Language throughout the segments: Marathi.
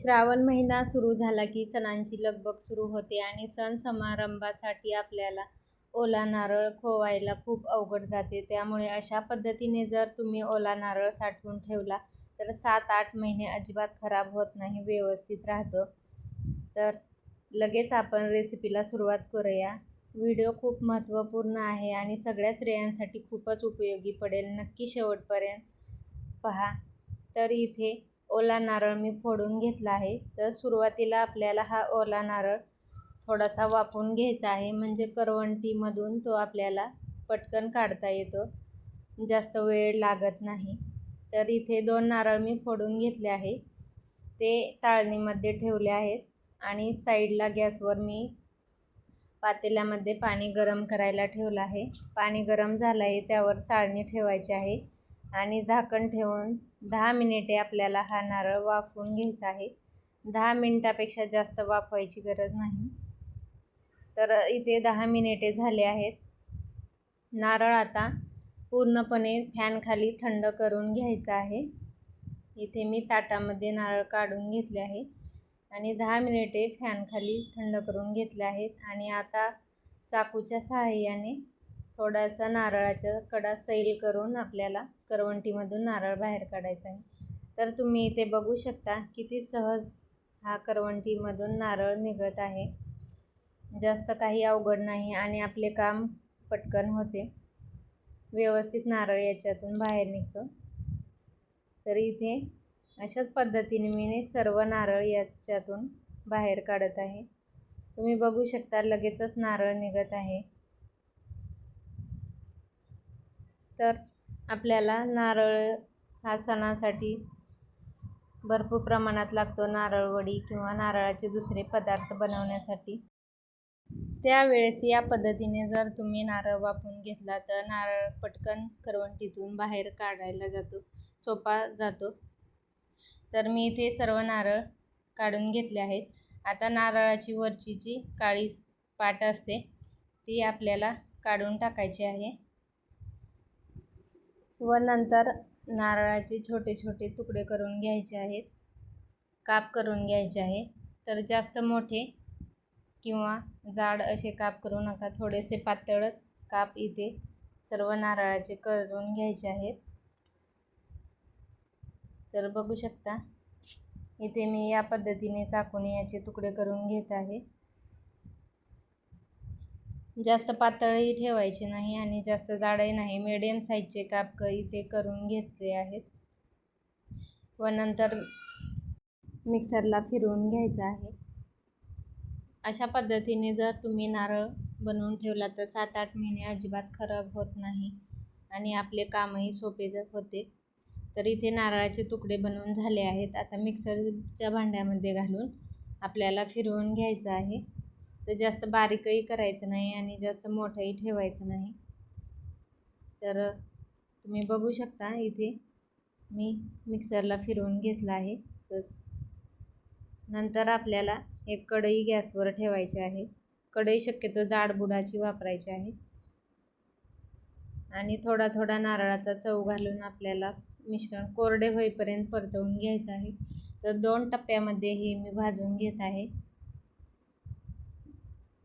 श्रावण महिना सुरू झाला की सणांची लगबग सुरू होते आणि सण समारंभासाठी आपल्याला ओला नारळ खोवायला खूप अवघड जाते. त्यामुळे अशा पद्धतीने जर तुम्ही ओला नारळ साठवून ठेवला तर सात आठ महिने अजिबात खराब होत नाही व्यवस्थित राहतो. तर लगेच आपण रेसिपीला सुरुवात करूया. व्हिडिओ खूप महत्त्वपूर्ण आहे आणि सगळ्या स्त्रियांसाठी खूपच उपयोगी पडेल नक्की शेवटपर्यंत पहा. तर इथे ओला नारळ मी फोडून घेतला आहे. तर सुरुवातीला आपल्याला हा ओला नारळ थोडासा वापून घ्यायचा आहे. म्हणजे करवंटीमधून तो आपल्याला पटकन काढता येतो. जास्त वेळ लागत नाही. तर इथे दोन नारळ मी फोडून घेतले आहे. ते चाळणीमध्ये ठेवले आहेत आणि साईडला गॅसवर मी पातेल्यामध्ये पाणी गरम करायला ठेवलं आहे. पाणी गरम झालं आहे त्यावर चाळणी ठेवायची आहे. आणि झाकण ठेवून दहा मिनिटे आपल्याला हा नारळ वाफवून घ्यायचा आहे. दहा मिनिटापेक्षा जास्त वाफवायची गरज नाही. तर इथे दहा मिनिटे झाले आहेत. नारळ आता पूर्णपणे फॅनखाली थंड करून घ्यायचा आहे. इथे मी ताटामध्ये नारळ काढून घेतले आहे आणि दहा मिनिटे फॅनखाली थंड करून घेतले आहेत आणि आता चाकूच्या सहाय्याने थोडासा नारळाच्या कडा सैल करून आपल्याला करवंटीमधून नारळ बाहेर काढायचा आहे. तर तुम्ही इथे बघू शकता किती सहज हा करवंटीमधून नारळ निघत आहे. जास्त काही अवघड नाही आणि आपले काम पटकन होते. व्यवस्थित नारळ याच्यातून बाहेर निघतो. तर इथे अशाच पद्धतीने मी सर्व नारळ याच्यातून बाहेर काढत आहे. तुम्ही बघू शकता लगेचच नारळ निघत आहे. तर आपल्याला नारळ हा सणासाठी भरपूर प्रमाणात लागतो. नारळवडी किंवा नारळाचे दुसरे पदार्थ बनवण्यासाठी. त्यावेळेस या पद्धतीने जर तुम्ही नारळ वापरून घेतला तर नारळ पटकन करवंटीतून बाहेर काढायला जातो सोपा जातो. तर मी इथे सर्व नारळ काढून घेतले आहेत. आता नारळाची वरची जी काळी पाट असते ती आपल्याला काढून टाकायची आहे. व नंतर नारळाचे छोटे छोटे तुकडे करून घ्यायचे आहेत. काप करून घ्यायचे आहे तर जास्त मोठे किंवा जाड असे काप करू नका. थोडेसे पातळच काप इथे सर्व नारळाचे करून घ्यायचे आहेत. तर बघू शकता इथे मी या पद्धतीने चाकूने याचे तुकडे करून घेत आहे. जास्त पातळही ठेवायचे नाही आणि जास्त जाडही नाही. मिडियम साईजचे काप इथे करून घेतले आहेत. व नंतर मिक्सरला फिरवून घ्यायचं आहे. अशा पद्धतीने जर तुम्ही नारळ बनवून ठेवला तर सात आठ महिने अजिबात खराब होत नाही आणि आपले कामही सोपे होते. तर इथे नारळाचे तुकडे बनवून झाले आहेत. आता मिक्सरच्या भांड्यामध्ये घालून आपल्याला फिरवून घ्यायचं आहे. तर जास्त बारीकही करायचं नाही आणि जास्त मोठंही ठेवायचं नाही. तर तुम्ही बघू शकता इथे मी मिक्सरला फिरवून घेतला आहे. तस नंतर आपल्याला एक कढई गॅसवर ठेवायची आहे. कढई शक्यतो जाड बुडाची वापरायची आहे. आणि थोडा थोडा नारळाचा चव घालून आपल्याला मिश्रण कोरडे होईपर्यंत परतवून घ्यायचं आहे. तर दोन टप्प्यामध्ये हे मी भाजून घेत आहे.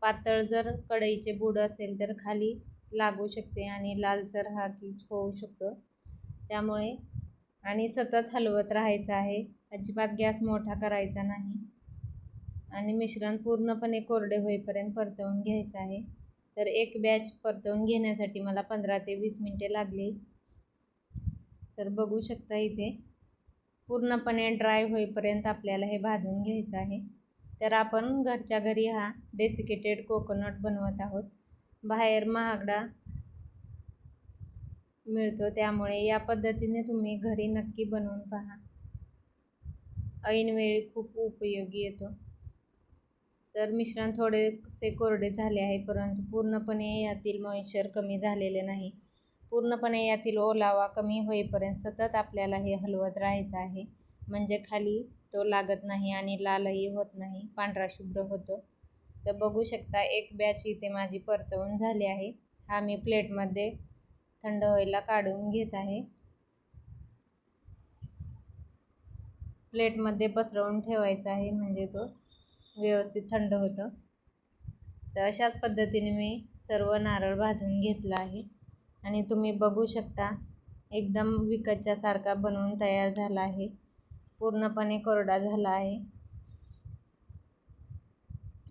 पातळ जर कढईचे बुड असेल तर खाली लागू शकते आणि लालसर हा किस होऊ शकतो. त्यामुळे आणि सतत हलवत राहायचं आहे. अजिबात गॅस मोठा करायचा नाही. आणि मिश्रण पूर्णपणे कोरडे होईपर्यंत परतवून घ्यायचं आहे. तर एक बॅच परतवून घेण्यासाठी मला पंधरा ते वीस मिनटे लागली. तर बघू शकता इथे. पूर्णपणे ड्राय होईपर्यंत आपल्याला हे भाजून घ्यायचं आहे. तर आपण घरच्या घरी हा डेसिकेटेड कोकोनट बनवत आहोत. बाहेर महागडा मिळतो त्यामुळे या पद्धतीने तुम्ही घरी नक्की बनवून पहा. ऐनवेळी खूप उपयोगी येतो. तर मिश्रण थोडेसे कोरडे झाले आहे परंतु पूर्णपणे यातील मॉइश्चर कमी झालेले नाही. पूर्णपणे यातील ओलावा कमी होईपर्यंत सतत आपल्याला हे हलवत राहायचं आहे. म्हणजे खाली तो लागत नाही आणि लालही होत नाही. पांढरा शुभ्र होतो. तर बघू शकता एक बॅच इथे माझी परतवून झाली आहे. हा मी प्लेटमध्ये थंड व्हायला काढून घेत आहे. प्लेटमध्ये पसरवून ठेवायचा आहे म्हणजे तो व्यवस्थित थंड होतं. तर अशाच पद्धतीने मी सर्व नारळ भाजून घेतला आहे. आणि तुम्ही बघू शकता एकदम विकतच्यासारखा बनवून तयार झाला आहे. पूर्णपणे कोरडा झाला आहे.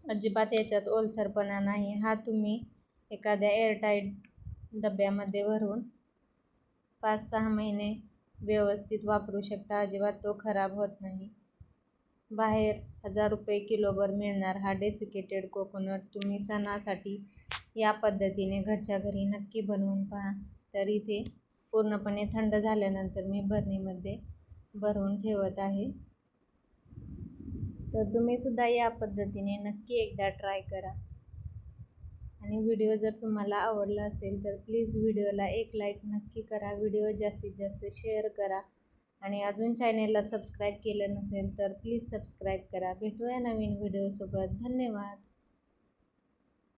अजिबात याच्यात ओलसरपणा नाही. हा तुम्ही एखाद्या एअरटाईट डब्यामध्ये भरून पाच सहा महिने व्यवस्थित वापरू शकता. अजिबात तो खराब होत नाही. बाहेर हजार रुपये किलोभर मिळणार हा डेसिकेटेड कोकोनट तुम्ही सणासाठी या पद्धतीने घरच्या घरी नक्की बनवून पहा. तर इथे पूर्णपणे थंड झाल्यानंतर मी भरणीमध्ये भरवून ठेवत आहे. तर तुम्हीसुद्धा या पद्धतीने नक्की एकदा ट्राय करा. आणि व्हिडिओ जर तुम्हाला आवडला असेल तर प्लीज व्हिडिओला एक लाईक नक्की करा. व्हिडिओ जास्तीत जास्त शेअर करा. आणि अजून चॅनेलला सबस्क्राईब केलं नसेल तर प्लीज सबस्क्राईब करा. भेटूया नवीन व्हिडिओसोबत धन्यवाद.